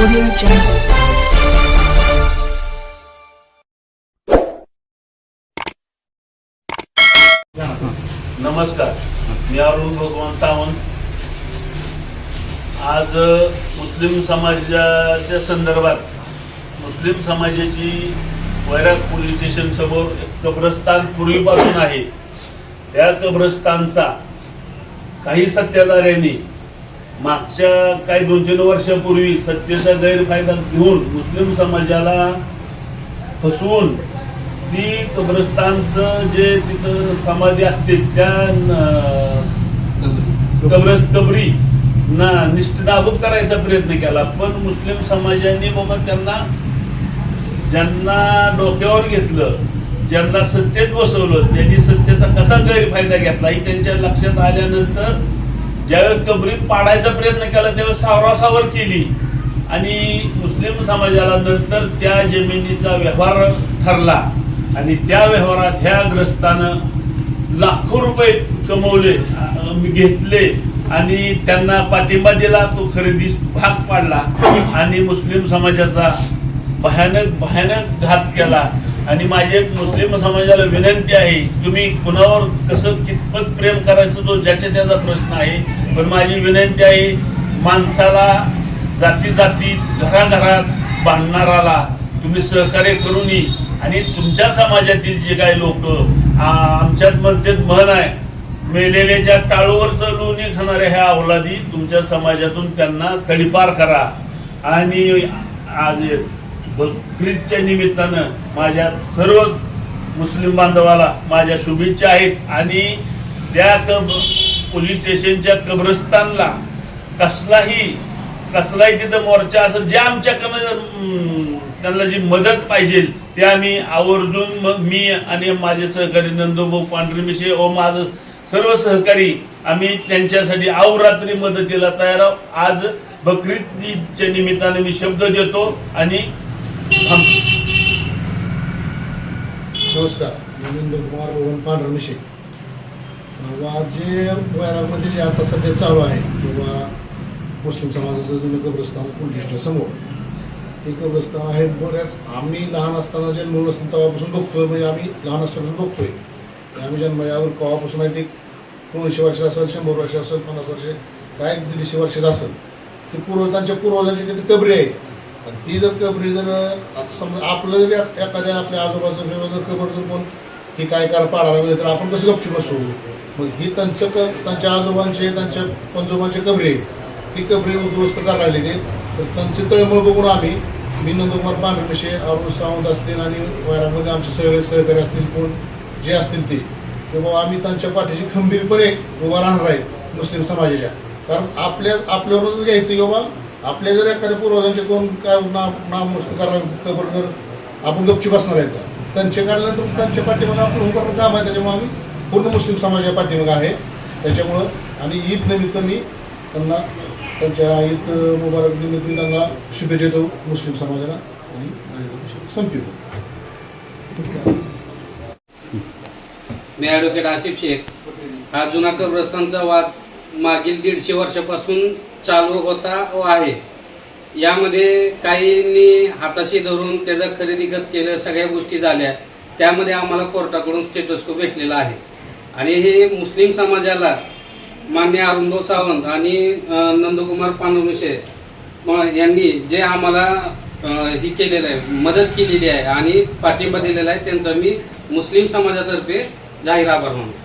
Audio Jungle. नमस्कार मी अरुण भगवान सावंत आज मुस्लिम समाजाच्या संदर्भात मुस्लिम समाजाची वैराग पोलीस स्टेशन समोर कब्रस्तान पूर्वीपासून आहे त्या कब्रस्तानचा काही सत्ताधाऱ्यांनी मागच्या काही दोन तीन वर्षापूर्वी सत्तेचा गैरफायदा घेऊन मुस्लिम समाजाला फसवून ती कब्रस्तानचं जे तिथं समाधी असते त्या न- कब्रस कबरी ना निष्ठ नाबूद करायचा प्रयत्न केला. पण मुस्लिम समाजाने बाबा त्यांना ज्यांना डोक्यावर घेतलं ज्यांना सत्तेत बसवलं त्यांनी सत्तेचा कसा गैरफायदा घेतला हे त्यांच्या लक्षात आल्यानंतर ज्यावेळेस कबरी पाडायचा प्रयत्न केला त्यावेळेस सावरासावर केली. आणि मुस्लिम समाजाला नंतर त्या जमिनीचा व्यवहार ठरला. आणि त्या व्यवहारात ह्या ग्रस्तानं लाखो रुपये कमवले घेतले. आणि त्यांना पाठिंबा दिला तो खरेदीस भाग पाडला. आणि मुस्लिम समाजाचा भयानक भयानक घात केला. आणि माझी एक मुस्लिम समाजाला विनंती आहे तुम्ही कुणावर कसं कितपत प्रेम करायचं तो ज्याच्या त्याचा प्रश्न आहे. पण माझी विनंती आहे माणसाला जाती जाती घराघरात बांधणाराला तुम्ही सहकार्य करूनही आणि तुमच्या समाजातील जे काही लोक आमच्यात म्हणतात म्हण आहे मेलेल्याच्या टाळूवरचं लोणी खाणाऱ्या ह्या अवलादी तुमच्या समाजातून त्यांना तडीपार करा. आणि आज बकरीदच्या निमित्तानं माझ्या सर्व मुस्लिम बांधवाला माझ्या शुभेच्छा आहेत. आणि त्या कब पोलीस स्टेशनच्या कब्रस्तानला कसलाही कसलाही तिथं मोर्चा असं जे आमच्याकडनं त्यांना जी मदत पाहिजे ते आम्ही आवर्जून मग मी आणि माझे सहकारी नंदोभाऊ पांढरमिशे व माझं सर्व सहकारी आम्ही त्यांच्यासाठी अवरात्री मदतीला तयार आहोत. आज बकरीदच्या निमित्ताने मी शब्द देतो आणि थांबतो. नमस्कार मी नंद कुमार पांढरा पांढरमिशे किंवा जे वैरागमध्ये जे आता सध्या चालू आहे किंवा मुस्लिम समाजाचं जुनं कब्रस्तान पोलीसच्या समोर. ते कब्रस्तान आहे बऱ्याच आम्ही लहान असताना जन्मून असताना तेव्हापासून बघतोय म्हणजे आम्ही लहान असल्यापासून बघतोय. आम्ही जन्म यावर कवापासून आहे ते दोनशे वर्ष असेल शंभर वर्ष असेल पन्नास वर्ष काय दीडशे वर्षाचं असेल. ते पूर्वजांच्या त्यांच्या पूर्वजांची तिथे कबरी आहेत. आणि ती जर कबरी जर आता समजा आपलं जरी एखाद्या आपल्या आजोबाचं किंवा जर कबर जर कोण ही काय कार पाडायला गेलं तर आपण कसं गपची बसू? मग ही त्यांचं क त्यांच्या आजोबांचे त्यांच्या पंजोबांचे कबरे ती कबरे उद्ध्वस्त करायला लागली ते तर त्यांची तळमळ बघून आम्ही मी नंदकुमार पांढरमिशे अरुण सावंत असतील आणि वैरामध्ये आमचे सगळे सहकारी असतील कोण जे असतील ते. किंवा आम्ही त्यांच्या पाठीशी खंबीरपणे उभा राहणार आहे मुस्लिम समाजाच्या. कारण आपल्या आपल्यावरच घ्यायचं की बाबा आपल्या जर एखाद्या पूर्वजांचे कोण काय नाम नाम मस्त करा कबर जर आपण गपची बसणार आहेत का? त्यांचे काढल्यानंतर त्यांच्या पाठीमागे आपण उभं काम आहे त्याच्यामुळे आम्ही पूर्ण मुस्लिम समाजाच्या पाठीमागे आहे. त्याच्यामुळं आणि ईद निमित्त मी त्यांना त्यांच्या ईद मुबारक निमित्त मी त्यांना शुभेच्छा देतो मुस्लिम समाजाला आणि माझ्या संपितो मी ॲडव्होकेट आसिफ शेख. हा जुना कब्रस्तानचा वाद मागील दीडशे वर्षापासून चालू होता व आहे. यामध्ये काहींनी हाताशी धरून त्याचं खरेदीगत केलं सगळ्या गोष्टी झाल्या. त्यामध्ये आम्हाला कोर्टाकडून स्टेटस्को भेटलेला आहे. आणि हे मुस्लिम समाजाला मान्य अरुणभाऊ सावंत आणि नंदकुमार पांडुमिशे यांनी जे आम्हाला ही केलेलं आहे मदत केलेली आहे आणि पाठिंबा दिलेला आहे त्यांचा मी मुस्लिम समाजातर्फे जाहीर आभार मानतो.